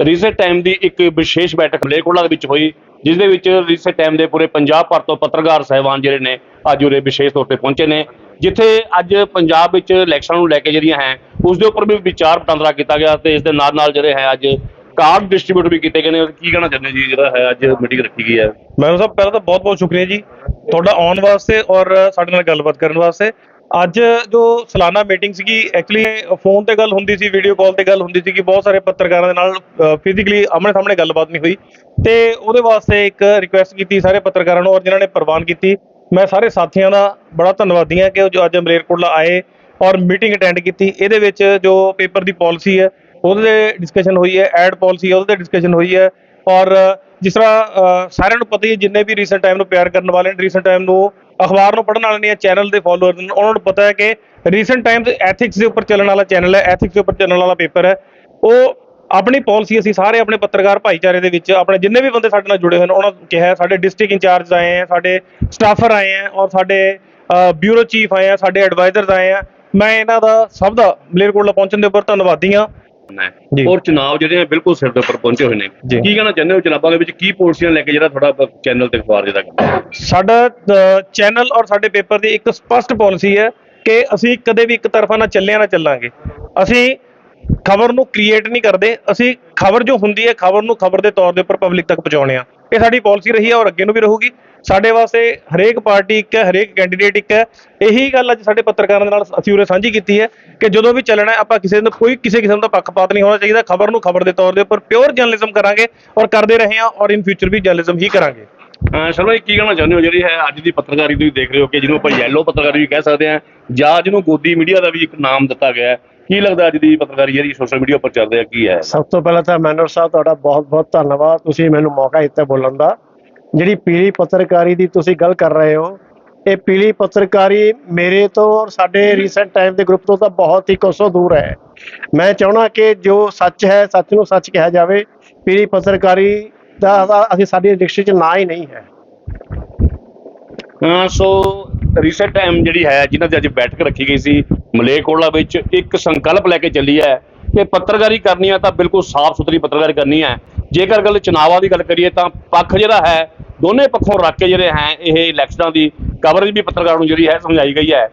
Recent time ਦੀ ਇੱਕ ਵਿਸ਼ੇਸ਼ ਬੈਠਕ ਮਲੇਰਕੋਟਲਾ ਦੇ ਵਿੱਚ ਹੋਈ ਜਿਸ ਦੇ ਵਿੱਚ ਰੀਸੈਂਟ ਟਾਈਮ ਦੇ ਪੂਰੇ ਪੰਜਾਬ ਭਰ ਤੋਂ ਪੱਤਰਕਾਰ ਸਹਿਬਾਨ ਜਿਹੜੇ ਨੇ, ਅੱਜ ਉਰੇ ਵਿਸ਼ੇਸ਼ ਤੌਰ ਤੇ ਪਹੁੰਚੇ ਨੇ। ਜਿੱਥੇ ਅੱਜ ਪੰਜਾਬ ਵਿੱਚ ਇਲੈਕਸ਼ਨ ਨੂੰ ਲੈ ਕੇ ਜਿਹੜੀਆਂ ਹੈ ਉਸ ਦੇ ਉੱਪਰ ਵੀ ਵਿਚਾਰ ਵਟਾਂਦਰਾ ਕੀਤਾ ਗਿਆ ਤੇ ਇਸ ਦੇ ਨਾਲ ਨਾਲ ਜਿਹੜੇ ਹੈ ਅੱਜ ਕਾਰਡ ਡਿਸਟ੍ਰੀਬਿਊਟ ਵੀ ਕੀਤੇ ਗਏ ਨੇ। ਕੀ ਕਹਿਣਾ ਚਾਹੁੰਦੇ ਜੀ? ਜਿਹੜਾ ਹੈ ਅੱਜ ਮੀਟਿੰਗ ਰੱਖੀ ਗਈ ਹੈ। ਮੈਡਮ ਸਾਹਿਬ, ਪਹਿਲਾਂ ਤਾਂ ਬਹੁਤ ਬਹੁਤ ਸ਼ੁਕਰੀਆ ਜੀ। ਤੁਹਾਡਾ ਆਉਣ ਵਾਸਤੇ ਔਰ ਸਾਡੇ ਨਾਲ ਗੱਲਬਾਤ ਕਰਨ ਵਾਸਤੇ। ਅੱਜ ਜੋ ਸਾਲਾਨਾ ਮੀਟਿੰਗ ਸੀਗੀ ਐਕਚੁਅਲੀ ਫੋਨ ਤੇ ਗੱਲ ਹੁੰਦੀ ਸੀ ਵੀਡੀਓ ਕਾਲ ਤੇ ਗੱਲ ਹੁੰਦੀ ਸੀ ਕਿ ਬਹੁਤ ਸਾਰੇ ਪੱਤਰਕਾਰਾਂ ਦੇ ਨਾਲ ਫਿਜ਼ੀਕਲੀ ਆਮਣੇ ਸਾਹਮਣੇ ਗੱਲਬਾਤ ਨਹੀਂ ਹੋਈ। ਤੇ ਉਹਦੇ ਵਾਸਤੇ ਇੱਕ ਰਿਕੁਐਸਟ ਕੀਤੀ ਸਾਰੇ ਪੱਤਰਕਾਰਾਂ ਨੂੰ ਔਰ ਜਿਨ੍ਹਾਂ ਨੇ ਪ੍ਰਵਾਨ ਕੀਤੀ। ਮੈਂ ਸਾਰੇ ਸਾਥੀਆਂ ਦਾ ਬੜਾ ਧੰਨਵਾਦੀ ਹਾਂ ਕਿ ਉਹ ਜੋ ਅੱਜ ਮਲੇਰਕੋਟਲਾ ਆਏ ਔਰ ਮੀਟਿੰਗ ਅਟੈਂਡ ਕੀਤੀ। ਇਹਦੇ ਵਿੱਚ ਜੋ ਪੇਪਰ ਦੀ ਪਾਲਿਸੀ ਹੈ, ਉਹਦੇ ਤੇ ਡਿਸਕਸ਼ਨ ਹੋਈ ਹੈ ਐਡ ਪਾਲਿਸੀ ਹੈ, ਉਹਦੇ ਤੇ ਡਿਸਕਸ਼ਨ ਹੋਈ ਹੈ। ਔਰ ਜਿਸ ਤਰ੍ਹਾਂ ਸਾਰਿਆਂ ਨੂੰ ਪਤਾ ਹੀ ਹੈ, ਜਿੰਨੇ ਵੀ ਰੀਸੈਂਟ ਟਾਈਮ ਨੂੰ ਪਿਆਰ ਕਰਨ ਵਾਲੇ ਨੇ ਰੀਸੈਂਟ ਟਾਈਮ ਨੂੰ ਅਖਬਾਰ ਨੂੰ ਪੜ੍ਹਨ ਵਾਲੇ ਨੇ ਚੈਨਲ ਦੇ ਫਾਲੋਅਰ ਨੇ, ਉਹਨਾਂ ਨੂੰ ਪਤਾ ਹੈ ਕਿ ਰੀਸੈਂਟ ਟਾਈਮਸ ਐਥਿਕਸ ਦੇ ਉੱਪਰ ਚੱਲਣ ਵਾਲਾ ਚੈਨਲ ਹੈ ਐਥਿਕਸ ਦੇ ਉੱਪਰ ਚੱਲਣ ਵਾਲਾ ਪੇਪਰ ਹੈ। ਉਹ ਆਪਣੀ ਪਾਲਿਸੀ ਅਸੀਂ ਸਾਰੇ ਆਪਣੇ ਪੱਤਰਕਾਰ ਭਾਈਚਾਰੇ ਦੇ ਵਿੱਚ, ਆਪਣੇ ਜਿੰਨੇ ਵੀ ਬੰਦੇ ਸਾਡੇ ਨਾਲ ਜੁੜੇ ਹੋਏ ਨੇ, ਉਹਨਾਂ ਨੂੰ ਕਿਹਾ ਸਾਡੇ ਡਿਸਟ੍ਰਿਕਟ ਇੰਚਾਰਜ ਆਏ ਆ ਸਾਡੇ ਸਟਾਫਰ ਆਏ ਆ ਔਰ ਸਾਡੇ ਬਿਊਰੋ ਚੀਫ ਆਏ ਆ ਸਾਡੇ ਐਡਵਾਈਜ਼ਰਸ ਆਏ ਆ ਮੈਂ ਇਹਨਾਂ ਦਾ ਸਭ ਦਾ ਮਲੇਰਕੋਟਲਾ ਪਹੁੰਚਣ ਦੇ ਉੱਪਰ ਧੰਨਵਾਦੀ ਹਾਂ। ਔਰ ਚੁਣਾਵ ਜਿਹੜੇ ਆ ਬਿਲਕੁਲ ਸਿਰ ਦੇ ਉੱਪਰ ਪਹੁੰਚੇ ਹੋਏ ਨੇ। ਕੀ ਕਹਿਣਾ ਚਾਹੁੰਦੇ ਹੋ ਚੁਣਾਵਾਂ ਦੇ ਵਿੱਚ ਕੀ ਪਾਲਿਸੀਆਂ ਲੈ ਕੇ ਜਿਹੜਾ ਤੁਹਾਡਾ ਚੈਨਲ ਤੇ ਅਖਬਾਰ ਜਿਹੜਾ? ਸਾਡਾ ਚੈਨਲ ਔਰ ਸਾਡੇ ਪੇਪਰ ਦੀ ਇੱਕ ਸਪਸ਼ਟ ਪਾਲਿਸੀ ਹੈ ਕਿ ਅਸੀਂ ਕਦੇ ਵੀ ਇੱਕ ਤਰਫਾ ਨਾ ਚੱਲਿਆ ਨਾ ਚੱਲਾਂਗੇ ਅਸੀਂ ਖਬਰ ਨੂੰ ਕ੍ਰੀਏਟ ਨਹੀਂ ਕਰਦੇ ਅਸੀਂ ਖਬਰ ਜੋ ਹੁੰਦੀ ਹੈ ਖਬਰ ਨੂੰ ਖਬਰ ਦੇ ਤੌਰ ਦੇ ਉੱਪਰ ਪਬਲਿਕ ਤੱਕ ਪਹੁੰਚਾਉਣੇ ਆ ਇਹ ਸਾਡੀ ਪਾਲਿਸੀ ਰਹੀ ਹੈ ਔਰ ਅੱਗੇ ਨੂੰ ਵੀ ਰਹੂਗੀ। ਸਾਡੇ ਵਾਸਤੇ ਹਰੇਕ ਪਾਰਟੀ ਇੱਕ ਹੈ, ਹਰੇਕ ਕੈਂਡੀਡੇਟ ਇੱਕ ਹੈ। ਇਹੀ ਗੱਲ ਅੱਜ ਸਾਡੇ ਪੱਤਰਕਾਰਾਂ ਦੇ ਨਾਲ ਅਸੀਂ ਉਰੇ ਸਾਂਝੀ ਕੀਤੀ ਹੈ ਕਿ ਜਦੋਂ ਵੀ ਚੱਲਣਾ ਆਪਾਂ ਕਿਸੇ ਨੂੰ ਕੋਈ ਕਿਸੇ ਕਿਸਮ ਦਾ ਪੱਖਪਾਤ ਨਹੀਂ ਹੋਣਾ ਚਾਹੀਦਾ। ਖਬਰ ਨੂੰ ਖਬਰ ਦੇ ਤੌਰ ਦੇ ਉੱਪਰ ਪਿਓਰ ਜਰਨਲਿਜ਼ਮ ਕਰਾਂਗੇ ਔਰ ਕਰਦੇ ਰਹੇ ਹਾਂ ਔਰ ਇਨ ਫਿਊਚਰ ਵੀ ਜਰਨਲਿਜ਼ਮ ਹੀ ਕਰਾਂਗੇ। ਸ਼ਰਮਾ ਜੀ, ਕੀ ਕਹਿਣਾ ਚਾਹੁੰਦੇ ਹੋ? ਜਿਹੜੀ ਹੈ ਅੱਜ ਦੀ ਪੱਤਰਕਾਰੀ ਤੁਸੀਂ ਦੇਖ ਰਹੇ ਹੋ ਕਿ ਜਿਹਨੂੰ ਆਪਾਂ ਯੈਲੋ ਪੱਤਰਕਾਰੀ ਵੀ ਕਹਿ ਸਕਦੇ ਹਾਂ ਜਾਂ ਜਿਹਨੂੰ ਗੋਦੀ ਮੀਡੀਆ ਦਾ ਵੀ ਇੱਕ ਨਾਮ ਦਿੱਤਾ ਗਿਆ ਹੈ। ਕੀ ਲੱਗਦਾ ਅੱਜ ਦੀ ਪੱਤਰਕਾਰੀ ਜਿਹੜੀ ਸੋਸ਼ਲ ਮੀਡੀਆ ਉੱਪਰ ਚੱਲ ਰਹੀ ਹੈ ਕੀ ਹੈ? ਸਭ ਤੋਂ ਪਹਿਲਾਂ ਤਾਂ ਮੈਨਰ ਸਾਹਿਬ, ਤੁਹਾਡਾ ਬਹੁਤ-ਬਹੁਤ ਧੰਨਵਾਦ। ਤੁਸੀਂ ਮੈਨੂੰ ਮੌਕਾ ਦਿੱਤਾ ਬੋਲਣ ਦਾ। ਜਿਹੜੀ ਪੀਲੀ ਪੱਤਰਕਾਰੀ ਦੀ ਤੁਸੀਂ ਗੱਲ ਕਰ ਰਹੇ ਹੋ, ਇਹ ਪੀਲੀ ਪੱਤਰਕਾਰੀ ਮੇਰੇ ਤੋਂ ਔਰ ਸਾਡੇ ਰੀਸੈਂਟ ਟਾਈਮ ਦੇ ਗਰੁੱਪ ਤੋਂ ਤਾਂ ਬਹੁਤ ਹੀ ਕੋਸੋਂ ਦੂਰ ਹੈ। ਮੈਂ ਚਾਹਣਾ ਕਿ ਜੋ ਸੱਚ ਹੈ, ਸੱਚ ਨੂੰ ਸੱਚ ਕਿਹਾ ਜਾਵੇ, ਪੀਲੀ ਪੱਤਰਕਾਰੀ ਦਾ ਅਸੀਂ ਸਾਡੀ ਡਿਕਸ਼ਨਰੀ ਚ ਨਾਂ ਹੀ ਨਹੀਂ ਹੈ। ਅਹ ਸੋ ਰੀਸੈਂਟ ਟਾਈਮ ਜਿਹੜੀ ਹੈ, ਜਿਨ੍ਹਾਂ ਦੀ ਅੱਜ ਬੈਠਕ ਰੱਖੀ ਗਈ ਸੀ, ਮਲੇਰਕੋਟਲਾ ਵਿੱਚ ਇੱਕ ਸੰਕਲਪ ਲੈ ਕੇ ਚੱਲੀ ਹੈ ਕਿ ਪੱਤਰਕਾਰੀ ਕਰਨੀ ਹੈ ਤਾਂ ਬਿਲਕੁਲ ਸਾਫ਼ ਸੁਥਰੀ ਪੱਤਰਕਾਰੀ ਕਰਨੀ ਹੈ। ਜੇਕਰ ਗੱਲ ਚੁਣਾਵਾਂ ਦੀ ਗੱਲ ਕਰੀਏ ਤਾਂ ਪੱਖ ਜਿਹੜਾ ਹੈ, ਦੋਨੇ ਪੱਖੋਂ ਰੱਖ ਕੇ ਜਿਹੜੇ ਹੈ, ਇਹ ਇਲੈਕਸ਼ਨਾਂ ਦੀ ਕਵਰੇਜ ਵੀ ਪੱਤਰਕਾਰਾਂ ਨੂੰ ਜਿਹੜੀ ਹੈ ਸਮਝਾਈ ਗਈ ਹੈ।